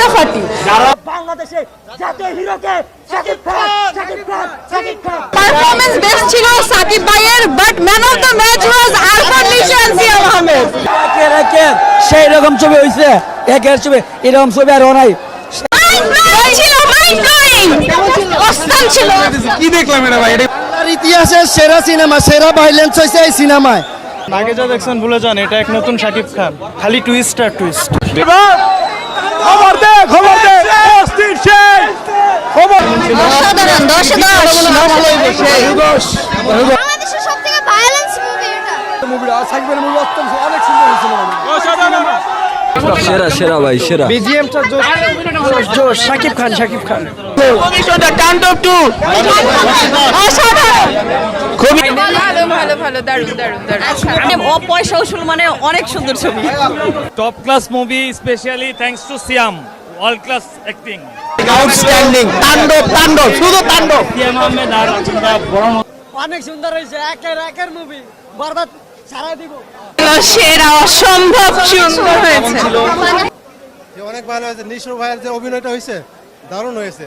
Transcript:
ফাটাফাটি বাংলাদেশে জাতীয় হিরোকে শাকিব খান শাকিব খান শাকিব খান। পারফরমেন্স বেস্ট ছিল সাকিব ভাইয়ের but man of the match was Arfan Nishan Siam Ahmed একের একের সেই রকম ছবি হয়েছে একের ছবি এরকম ছবি আর নাই। ছিল মাইন্ড ব্লোয়িং অস্থল ছিল। কি দেখলাম এটা ভাই? এটা ইতিহাসের সেরা সিনেমা সেরা ভাইলেন্স হয়েছে এই সিনেমায়। আগে যা দেখছেন ভুলে যান এটা এক নতুন শাকিব খান। খালি টুইস্ট আর টুইস্ট দশে দশ বাংলাদেশের সব থেকে ভায়োলেন্স মুভি এটা। মুভিটা সাকিবের মুভি অত্যন্ত অনেক সুন্দর হয়েছিল সেরা সেরা ভাই সেরা। বিজিএমটা জোশ জোশ শাকিব খান শাকিব খান। ভালো ভালো ভালো দারুণ দারুণ দারুণ। অপয়সা উসুল মানে অনেক সুন্দর ছবি। Top class movie specially thanks to Siam all class acting outstanding Tandav Tandav শুধু তাণ্ডব অনেক সুন্দর হয়েছে একের একের মুভি বরবাদ সারা দিব। সেরা অসম্ভব সুন্দর হয়েছে। অনেক ভালো হয়েছে। নিশোর ভাইয়ের যে অভিনয়টা হয়েছে দারুণ হয়েছে।